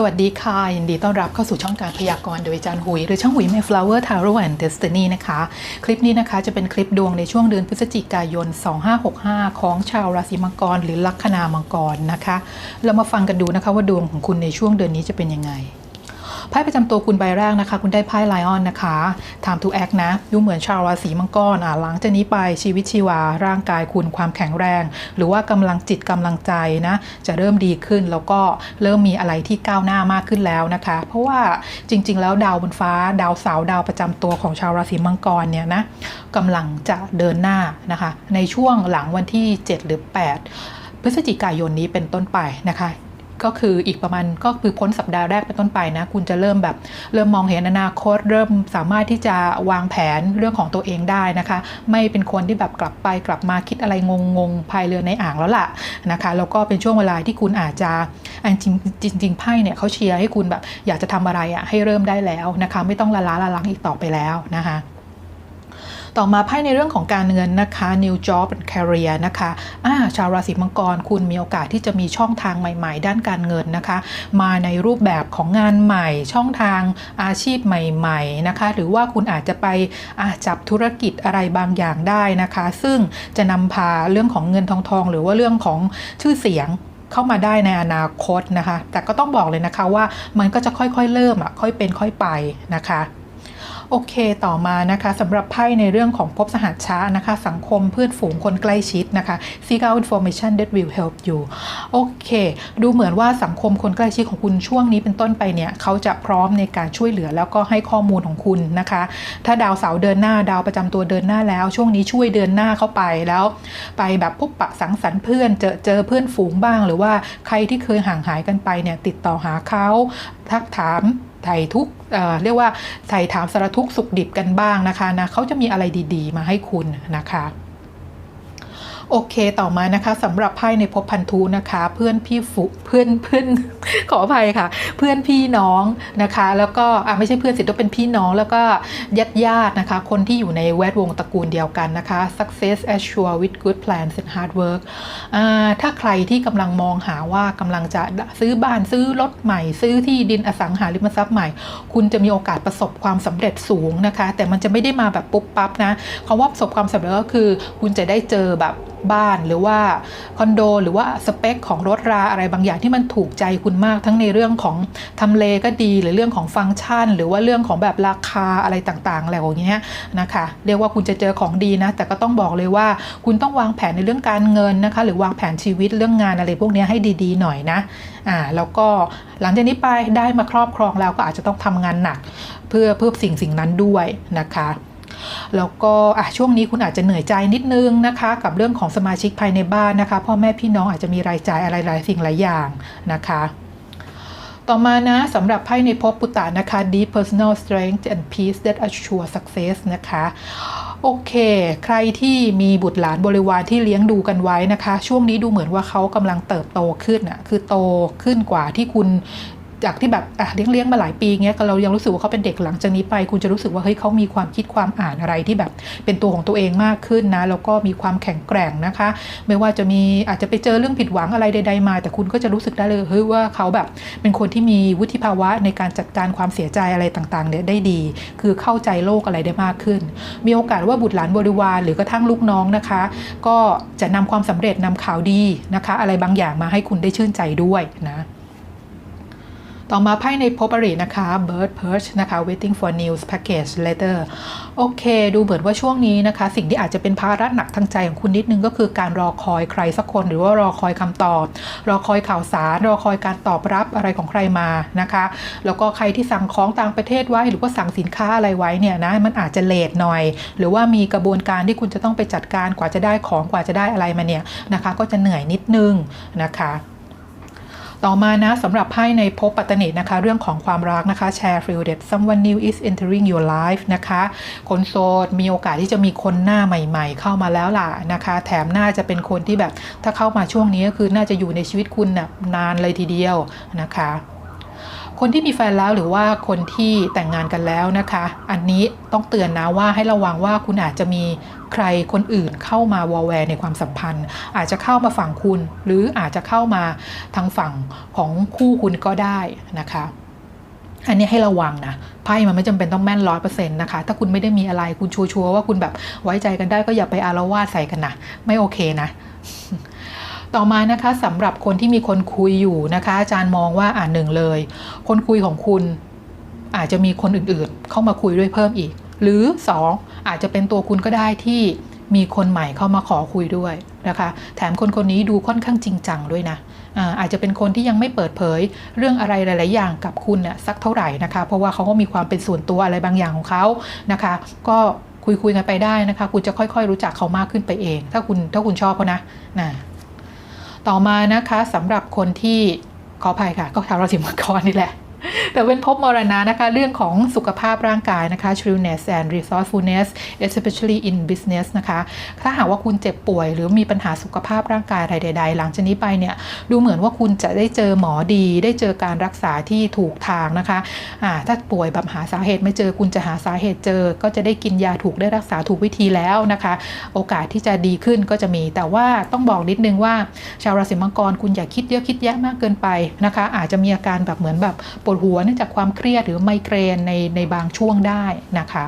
สวัสดีค่ะ ยินดีต้อนรับเข้าสู่ช่องการพยากรณ์โดยอาจารย์หุย หรือช่องหุย Mayflower Tarot and Destiny นะคะ คลิปนี้นะคะจะเป็นคลิปดวงในช่วงเดือนพฤศจิกายน 2565 ของชาวราศีมังกร หรือลัคนามังกรนะคะ เรามาฟังกันดูนะคะว่าดวงของคุณในช่วงเดือนนี้จะเป็นยังไง ไพ่ประจำตัวคุณใบแรกนะคะ คุณได้ไพ่ไลออนนะคะ time to act นะดูเหมือนชาวราศีมังกรอะหลังจากนี้ไปชีวิตชีวาร่างกายคุณความแข็งแรง หรือว่ากำลังจิตกำลังใจนะจะเริ่มดีขึ้นแล้วก็เริ่มมีอะไรที่ก้าวหน้ามากขึ้นแล้วนะคะ เพราะว่าจริง ๆ แล้วดาวบนฟ้า ดาวเสาร์ดาวประจำตัวของชาวราศีมังกรเนี่ยนะกำลังจะเดินหน้านะคะ ในช่วงหลังวันที่ 7 หรือ 8 พฤศจิกายนนี้เป็นต้นไปนะคะ ก็คืออีกประมาณก็คือพ้นสัปดาห์แรกเป็นต้นไปนะ คุณจะเริ่มแบบเริ่มมองเห็นอนาคต เริ่มสามารถที่จะวางแผนเรื่องของตัวเองได้นะคะ ไม่เป็นคนที่แบบกลับไปกลับมาคิดอะไรงงๆภายเรือในอ่างแล้วล่ะนะคะแล้วก็เป็นช่วงเวลาที่คุณอาจจะจริงจริงๆไพ่เนี่ยเขาเชียร์ให้คุณแบบอยากจะทำอะไรอะ่ะให้เริ่มได้แล้วนะคะ ไม่ต้องละล้าละลังอีกต่อไปแล้วนะคะ ต่อมาไพ่ในเรื่องของการเงินนะคะ new job and career นะคะอ่าชาวราศีมังกรคุณมีโอกาสที่จะมีช่องทางใหม่ ๆ ด้านการเงินนะคะ มาในรูปแบบของงานใหม่ ช่องทางอาชีพใหม่ ๆนะคะ หรือว่าคุณอาจจะไปจับธุรกิจอะไรบางอย่างได้นะคะ ซึ่งจะนำพาเรื่องของเงินทองทอง หรือว่าเรื่องของชื่อเสียงเข้ามาได้ในอนาคตนะคะ แต่ก็ต้องบอกเลยนะคะว่ามันก็จะค่อยๆเริ่มอะค่อยเป็นค่อยไปนะคะ โอเคต่อมานะคะสำหรับไพ่ในเรื่องของพบสหัสช้านะคะ สังคมเพื่อนฝูงคนใกล้ชิดนะคะ seek out information that will help you โอเค ดูเหมือนว่าสังคมคนใกล้ชิดของคุณช่วงนี้เป็นต้นไปเนี่ยเขาจะพร้อมในการช่วยเหลือแล้วก็ให้ข้อมูลของคุณนะคะ ถ้าดาวเสาเดินหน้าดาวประจำตัวเดินหน้าแล้ว ช่วงนี้ช่วยเดินหน้าเข้าไปแล้ว ไปแบบพบปะสังสรรค์เพื่อนเจอเจอเพื่อนฝูงบ้าง หรือว่าใครที่เคยห่างหายกันไปเนี่ยติดต่อหาเขาทักถามไถ่ทุกเเรียกว่าไถ่ถามสารทุกสุขดิบกันบ้างนะคะนะเขาจะมีอะไรดี ๆ มาให้คุณนะคะ โอเคต่อมานะคะสำหรับไพ่ในภพพันธุนะคะ เพื่อนพี่ฟุเพื่อนเพื่อนขออภัยค่ะ เพื่อนพี่น้องนะคะ แล้วก็อะไม่ใช่เพื่อนสิต้องเป็นพี่น้องแล้วก็ญาติญาตินะคะ คนที่อยู่ในแวดวงตระกูลเดียวกันนะคะ success assure with good plans and hard work อ่าถ้าใครที่กำลังมองหาว่ากำลังจะซื้อบ้านซื้อรถใหม่ ซื้อที่ดินอสังหาริมทรัพย์ใหม่ คุณจะมีโอกาสประสบความสำเร็จสูงนะคะ แต่มันจะไม่ได้มาแบบปุ๊บปั๊บนะคำว่าประสบความสำเร็จก็คือ คุณจะได้เจอแบบบ้านหรือว่าคอนโด หรือว่าสเปคของรถราอะไรบางอย่างที่มันถูกใจคุณมากทั้งในเรื่องของทำเลก็ดีหรือเรื่องของฟังก์ชัน หรือว่าเรื่องของแบบราคาอะไรต่างๆอะไรอย่างเงี้ยนะคะเรียกว่าคุณจะเจอของดีนะ แต่ก็ต้องบอกเลยว่าคุณต้องวางแผนในเรื่องการเงินนะคะ หรือวางแผนชีวิตเรื่องงานอะไรพวกนี้ให้ดีๆหน่อยนะอ่าแล้วก็หลังจากนี้ไปได้มาครอบครองแล้วก็อาจจะต้องทำงานหนัก เพื่อเพื่อสิ่งสิ่งนั้นด้วยนะคะ แล้วก็ช่วงนี้คุณอาจจะเหนื่อยใจนิดนึงนะคะ กับเรื่องของสมาชิกภายในบ้านนะคะ พ่อแม่พี่น้องอาจจะมีรายจ่ายอะไรหลายสิ่งหลายอย่างนะคะต่อมานะสำหรับไพ่ในภพปุตตะนะคะ deep personal strength and peace that assure success นะคะ โอเค ใครที่มีบุตรหลานบริวารที่เลี้ยงดูกันไว้นะคะ ช่วงนี้ดูเหมือนว่าเขากำลังเติบโตขึ้นอะคือโตขึ้นกว่าที่คุณ จากที่แบบอะเลี้ยงเลี้ยงมาหลายปีเงี้ยเรายังรู้สึกว่าเขาเป็นเด็กหลังจากนี้ไป คุณจะรู้สึกว่าเฮ้ยเขามีความคิดความอ่านอะไรที่แบบเป็นตัวของตัวเองมากขึ้นนะแล้วก็มีความแข็งแกร่งนะคะ ไม่ว่าจะมีอาจจะไปเจอเรื่องผิดหวังอะไรใด ๆ มา แต่คุณก็จะรู้สึกได้เลยเฮ้ยว่าเขาแบบเป็นคนที่มีวุฒิภาวะในการจัดการความเสียใจอะไรต่างๆเนี่ยได้ดี คือเข้าใจโลกอะไรได้มากขึ้น มีโอกาสว่าบุตรหลานบริวาร หรือกระทั่งลูกน้องนะคะ ก็จะนำความสำเร็จนำข่าวดีนะคะ อะไรบางอย่างมาให้คุณได้ชื่นใจด้วยนะ ต่อมาไพ่ในพบอรินะคะ Bird Perch นะคะ waiting for news package letter โอเค ดูเหมือนว่าช่วงนี้นะคะ สิ่งที่อาจจะเป็นภาระหนักทางใจของคุณนิดนึงก็คือการรอคอยใครสักคน หรือว่ารอคอยคำตอบ รอคอยข่าวสาร รอคอยการตอบรับอะไรของใครมานะคะ แล้วก็ใครที่สั่งของต่างประเทศไว้ หรือว่าสั่งสินค้าอะไรไว้เนี่ยนะมันอาจจะเลทหน่อย หรือว่ามีกระบวนการที่คุณจะต้องไปจัดการกว่าจะได้ของกว่าจะได้อะไรมาเนี่ยนะคะ ก็จะเหนื่อยนิดนึงนะคะ ต่อมานะสำหรับไพ่ในภพปัตตนินะคะ เรื่องของความรักนะคะ share feel that someone new is entering your life นะคะ คนโสดมีโอกาสที่จะมีคนหน้าใหม่ ๆ เข้ามาแล้วล่ะนะคะ แถมน่าจะเป็นคนที่แบบถ้าเข้ามาช่วงนี้ก็คือน่าจะอยู่ในชีวิตคุณนะนานเลยทีเดียวนะคะ คนที่มีแฟนแล้วหรือว่าคนที่แต่งงานกันแล้วนะคะ อันนี้ต้องเตือนนะว่าให้ระวังว่าคุณอาจจะมี ใครคนอื่นเข้ามาวอลแวร์ในความสัมพันธ์ อาจจะเข้ามาฝั่งคุณ หรืออาจจะเข้ามาทางฝั่งของคู่คุณก็ได้นะคะอันนี้ให้ระวังนะไพ่มันไม่จำเป็นต้องแม่นร้อยเปอร์เซ็นต์นะคะ ถ้าคุณไม่ได้มีอะไรคุณชัวร์ว่าคุณแบบไว้ใจกันได้ก็อย่าไปอารวาสใส่กันนะไม่โอเคนะ ต่อมานะคะสำหรับคนที่มีคนคุยอยู่นะคะ อาจารย์มองว่าอ่านหนึ่งเลย คนคุยของคุณอาจจะมีคนอื่นๆ เข้ามาคุยด้วยเพิ่มอีก หรือ 2 อาจจะเป็นตัวคุณก็ได้ที่มีคนใหม่เข้ามาขอคุยด้วยนะคะ แถมคนคนนี้ดูค่อนข้างจริงจังด้วยนะอาจจะเป็นคนที่ยังไม่เปิดเผยเรื่องอะไรหลาย ๆ อย่างกับคุณน่ะสักเท่าไหร่นะคะ เพราะว่าเขาก็มีความเป็นส่วนตัวอะไรบางอย่างของเขานะคะ ก็คุยคุยๆกันไปได้นะคะ คุณจะค่อย ๆ รู้จักเขามากขึ้นไปเอง ถ้าคุณถ้าคุณชอบเขานะนะต่อมานะคะสำหรับคนที่ขออภัยค่ะ ก็ชาวราศีมังกรนี่แหละ แต่เป็นภพมรณะนะคะ เรื่องของสุขภาพร่างกายนะคะ shrewdness and resourcefulness especially in business นะคะ ถ้าหากว่าคุณเจ็บป่วย หรือมีปัญหาสุขภาพร่างกายใดๆ หลังจากนี้ไปเนี่ย ดูเหมือนว่าคุณจะได้เจอหมอดี ได้เจอการรักษาที่ถูกทางนะคะอ่าถ้าป่วยแบบหาสาเหตุไม่เจอ คุณจะหาสาเหตุเจอ ก็จะได้กินยาถูกได้รักษาถูกวิธีแล้วนะคะ โอกาสที่จะดีขึ้นก็จะมี แต่ว่าต้องบอกนิดนึงว่าชาวราศีมังกรคุณอย่าคิดเยอะคิดแยะมากเกินไปนะคะ อาจจะมีอาการแบบเหมือนแบบปวดหัวเนื่องจากความเครียดหรือไมเกรนในในบางช่วงได้นะคะ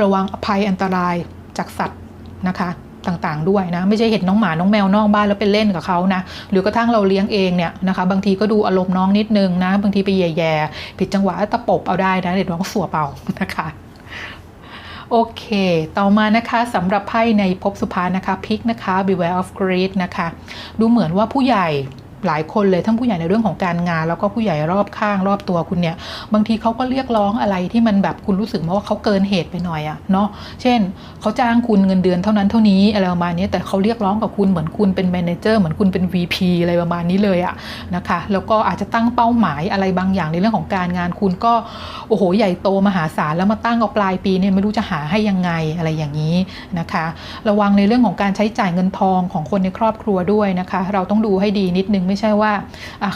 ระวังภัยอันตรายจากสัตว์นะคะต่างๆด้วยนะไม่ใช่เห็นน้องหมาน้องแมวนอกบ้านแล้วไปเล่นกับเขานะหรือกระทั่งเราเลี้ยงเองเนี่ยนะคะบางทีก็ดูอารมณ์น้องนิดนึงนะบางทีไปแย่ๆผิดจังหวะตะปบเอาได้นะเด็กน้องสัวเป่านะคะโอเค ต่อมานะคะสำหรับไพ่ในภพสุภานะคะพิกนะคะ beware of greed นะคะ ดูเหมือนว่าผู้ใหญ่ หลายคนเลยทั้งผู้ใหญ่ในเรื่องของการงาน แล้วก็ผู้ใหญ่รอบข้างรอบตัวคุณเนี่ย บางทีเขาก็เรียกร้องอะไรที่มันแบบคุณรู้สึกว่าเขาเกินเหตุไปหน่อยอะเนาะเช่นเขาจ้างคุณเงินเดือนเท่านั้นเท่านี้อะไรประมาณนี้แต่เขาเรียกร้องกับคุณเหมือนคุณเป็นแมเนเจอร์เหมือนคุณเป็น VP อะไรประมาณนี้เลยอะนะคะแล้วก็อาจจะตั้งเป้าหมายอะไรบางอย่างในเรื่องของการงานคุณก็โอ้โหใหญ่โตมหาศาลแล้วมาตั้งเอาปลายปีเนี่ยไม่รู้จะหาให้ยังไงอะไรอย่างนี้นะคะ ระวังในเรื่องของการใช้จ่ายเงินทองของคนในครอบครัวด้วยนะคะ เราต้องดูให้ดีนิดนึงไม่ใช่ว่า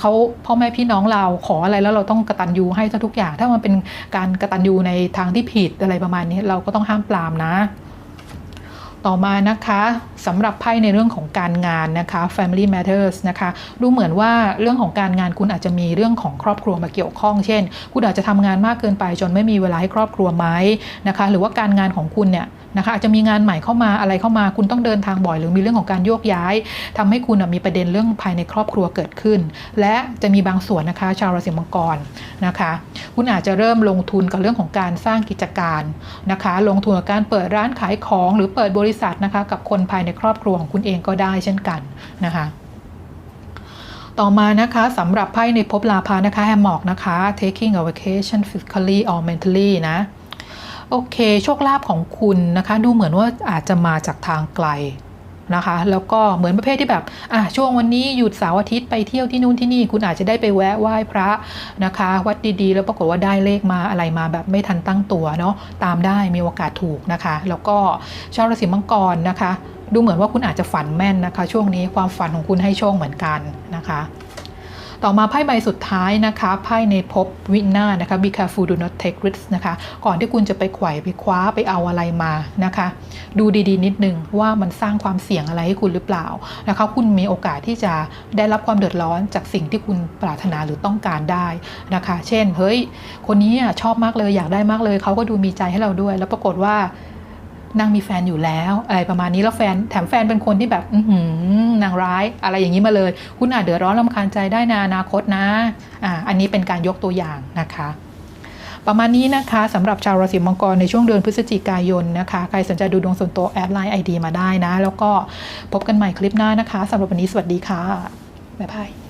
เขาพ่อแม่พี่น้องเราขออะไรแล้วเราต้องกระตันยูให้ทุกอย่าง ถ้ามันเป็นการกระตันยูในทางที่ผิดอะไรประมาณนี้ เราก็ต้องห้ามปรามนะ ต่อมานะคะสำหรับไพ่ในเรื่องของการงานนะคะ family matters นะคะดูเหมือนว่าเรื่องของการงานคุณอาจจะมีเรื่องของครอบครัวมาเกี่ยวข้อง เช่น คุณอาจจะทำงานมากเกินไปจนไม่มีเวลาให้ครอบครัวไหมนะคะหรือว่าการงานของคุณเนี่ยนะคะอาจจะมีงานใหม่เข้ามาอะไรเข้ามา คุณต้องเดินทางบ่อยหรือมีเรื่องของการโยกย้ายทำให้คุณมีประเด็นเรื่องภายในครอบครัวเกิดขึ้น และจะมีบางส่วนนะคะ ชาวราศีมังกรนะคะ คุณอาจจะเริ่มลงทุนกับเรื่องของการสร้างกิจการนะคะ ลงทุนกับการเปิดร้านขายของหรือเปิดบริษัทนะคะกับคนภายในครอบครัวของคุณเองก็ได้เช่นกันนะคะต่อมานะคะสำหรับไพ่ในภพลาภานะคะแฮมมอกนะคะ taking a vacation physically or mentally นะโอเค โชคลาภของคุณนะคะ ดูเหมือนว่าอาจจะมาจากทางไกล นะคะ แล้วก็เหมือนประเภทที่แบบอะช่วงวันนี้หยุดเสาร์อาทิตย์ไปเที่ยวที่นู่นที่นี่ คุณอาจจะได้ไปแวะไหว้พระนะคะ วัดดีๆ แล้วปรากฏว่าได้เลขมาอะไรมาแบบไม่ทันตั้งตัวเนาะตามได้มีโอกาสถูกนะคะ แล้วก็ชาวราศีมังกรนะคะ ดูเหมือนว่าคุณอาจจะฝันแม่นนะคะ ช่วงนี้ความฝันของคุณให้โชคเหมือนกันนะคะ ต่อมาไพ่ใบสุดท้ายนะคะไพ่ในภพวินานะคะ be careful do not take risks นะคะ ก่อนที่คุณจะไปไขว่ไปคว้าไปเอาอะไรมานะคะ ดูดีๆ นิดนึงว่ามันสร้างความเสี่ยงอะไรให้คุณหรือเปล่านะคะคุณมีโอกาสที่จะได้รับความเดือดร้อนจากสิ่งที่คุณปรารถนาหรือต้องการได้นะคะ เช่น เฮ้ย คนนี้ชอบมากเลยอยากได้มากเลยเขาก็ดูมีใจให้เราด้วย แล้วปรากฏว่า นางมีแฟนอยู่แล้วอะไรประมาณนี้แล้วแฟนแถมแฟนเป็นคนที่แบบอืนางร้าย อะไรอย่างนี้มาเลย คุณอาจเดือดร้อนรำคาญใจได้ในอนาคตนะอ่าอันนี้เป็นการยกตัวอย่างนะคะประมาณนี้นะคะสำหรับชาวราศีมังกรในช่วงเดือนพฤศจิกายนนะคะ ใครสนใจดูดวงส่วนตัวแอดไลน์ไอดีมาได้นะ แล้วก็พบกันใหม่คลิปหน้านะคะสำหรับวันนี้สวัสดีค่ะ บ๊ายบาย